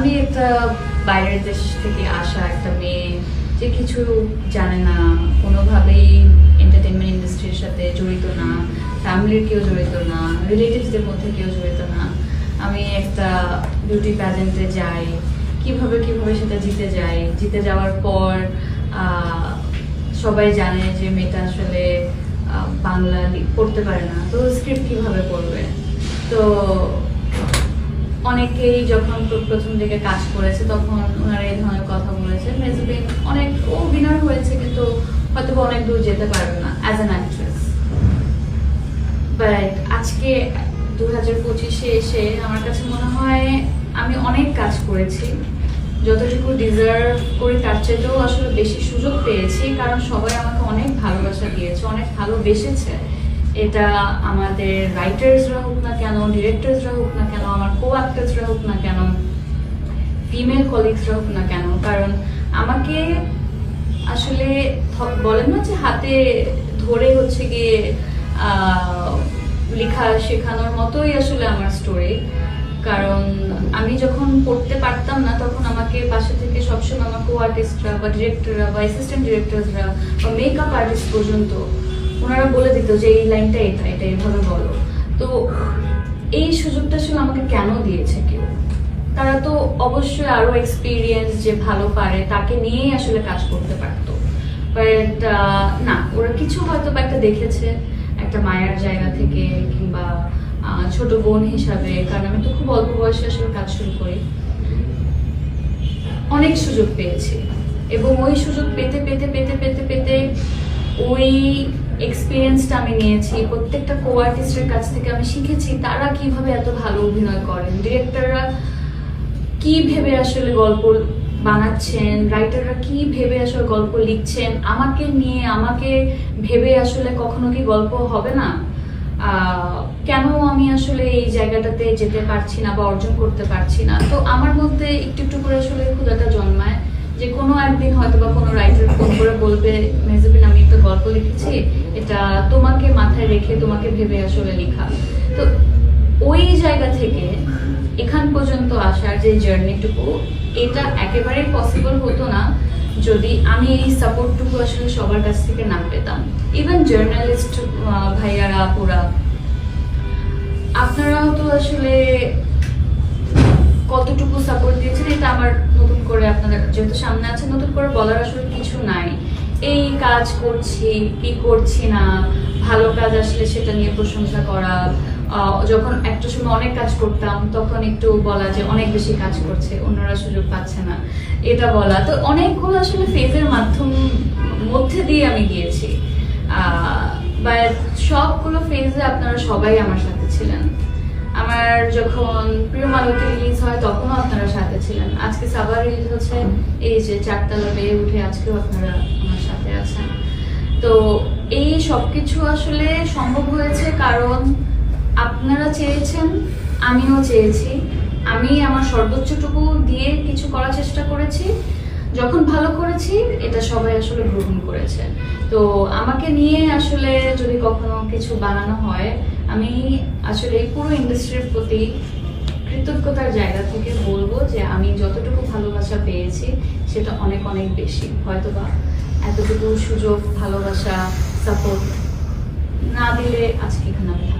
আমি একটা বাইরের দেশ থেকে আসা একটা মেয়ে যে কিছু জানে না, কোনোভাবেই এন্টারটেনমেন্ট ইন্ডাস্ট্রির সাথে জড়িত না ফ্যামিলির কেউ জড়িত না রিলেটিভসদের মধ্যে কেউ জড়িত না। আমি একটা বিউটি প্যাজেন্টে যাই, কীভাবে কীভাবে সেটা জিতে যাই। জিতে যাওয়ার পর সবাই জানে যে মেয়েটা আসলে বাংলা পড়তে পারে না। তো স্ক্রিপ্ট কীভাবে পড়বে? তো অনেকেই যখন প্রথম দিকে কাজ করেছে, তখন ওনারা এই ধরনের কথা বলেছে মেজবিন অনেক ও অভিনয় হয়েছে, কিন্তু হয়তো অনেক দূর যেতে পারবে না অ্যাজ অ্যান অ্যাক্ট্রেস বাট আজকে দু হাজার পঁচিশে এসে আমার কাছে মনে হয় আমি অনেক কাজ করেছি। যতটুকু ডিজার্ভ করি, তার চাইতেও আসলে বেশি সুযোগ পেয়েছি, কারণ সবাই আমাকে অনেক ভালোবাসা দিয়েছে, অনেক ভালোবেসেছে। এটা আমাদের রাইটার্সরা হোক না কেন ডিরেক্টরসরা হোক না কেন, আমার কো অ্যাক্টার্সরা হোক না কেন ফিমেল কলিগসরা হোক না কেন, কারণ আমাকে আসলে বলেন না যে হাতে ধরে হচ্ছে গিয়ে লেখা শেখানোর মতোই আসলে আমার স্টোরি কারণ আমি যখন পড়তে পারতাম না, তখন আমাকে পাশে থেকে সবসময় আমার কো আর্টিস্টরা বা ডিরেক্টররা বা অ্যাসিস্ট্যান্ট ডিরেক্টরসরা বা মেকআপ আর্টিস্ট পর্যন্ত ওনারা বলে দিত যে এই লাইনটা এটা এটা এইভাবে বলো। তো এই সুযোগটা আসলে আমাকে কেন দিয়েছে কেউ? তারা তো অবশ্যই আরও এক্সপিরিয়েন্স যে ভালো পারে, তাকে নিয়েই আসলে কাজ করতে পারতো। বাট না, ওরা কিছু হয়তো বা একটা দেখেছে একটা মায়ের জায়গা থেকে কিংবা ছোট বোন হিসাবে, কারণ আমি তো খুব অল্প বয়সে আসলে কাজ শুরু করি। অনেক সুযোগ পেয়েছি। এবং ওই সুযোগ পেতে পেতে পেতে পেতে পেতে ওই এক্সপিরিয়েন্সটা আমি নিয়েছি, প্রত্যেকটা কো আর্টিস্টের কাছ থেকে আমি শিখেছি, তারা কীভাবে এত ভালো অভিনয় করেন? ডিরেক্টররা কি ভেবে আসলে গল্প বানাচ্ছেন? রাইটাররা কি ভেবে আসলে গল্প লিখছেন? আমাকে নিয়ে, আমাকে ভেবে আসলে কখনো কি গল্প হবে না? কেন আমি আসলে এই জায়গাটাতে যেতে পারছি না বা অর্জন করতে পারছি না? তো আমার মধ্যে একটু একটু করে আসলে ক্ষুদাটা জন্মায় যে কোনো একদিন হয়তো বা কোনো রাইটার ফোন করে বলবে মেজবিন আমি গল্প লিখেছি, এটা তোমাকে মাথায় রেখে তোমাকে ভেবে আসলে লেখা। তো ওই জায়গা থেকে এখান পর্যন্ত আসার যে জার্নিটুকু, এটা একেবারেই পসিবল হতো না যদি আমি এই সাপোর্টটুকু আসলে সবার কাছ থেকে না পেতাম। ইভেন জার্নালিস্ট ভাইয়ারা, আপুরা আপনারাও তো আসলে কতটুকু সাপোর্ট দিয়েছেন, এটা আমার নতুন করে আপনাদের যেহেতু সামনে আছে, নতুন করে বলার আসলে নাই এই কাজ করছি, কি করছি না, ভালো কাজ আসলে সেটা নিয়ে প্রশংসা করা যখন একটা সময় অনেক কাজ করতাম, তখন একটু বলা যে অনেক বেশি কাজ করছে, অন্যরা সুযোগ পাচ্ছে না, এটা বলা। তো অনেকগুলো আসলে ফেজের মাধ্যম মধ্যে দিয়ে আমি গিয়েছি। সবগুলো ফেজে আপনারা সবাই আমার সাথে ছিলেন। আমার যখন প্রিয় মালতী রিলিজ হয়, তখনও আপনারা সাথে ছিলেন। আজকে সাবার রিলিজ হচ্ছে, এই যে চারতলা বেয়ে উঠে আজকেও আপনারা আমার সাথে তো এই সবকিছু আসলে সম্ভব হয়েছে কারণ আপনারা চেয়েছেন, আমিও চেয়েছি। আমি আমার সর্বোচ্চটুকু দিয়ে কিছু করার চেষ্টা করেছি। যখন ভালো করেছি, এটা সবাই আসলে গ্রহণ করেছে। তো আমাকে নিয়ে আসলে যদি কখনো কিছু বানানো হয়, আমি আসলে এই পুরো ইন্ডাস্ট্রির প্রতি কৃতজ্ঞতার জায়গা থেকে বলব যে আমি যতটুকু ভালোবাসা পেয়েছি, সেটা অনেক অনেক বেশি। হয়তোবা এতটুকু সুযোগ ভালোবাসা সাপোর্ট না দিলে আজকে এখানে।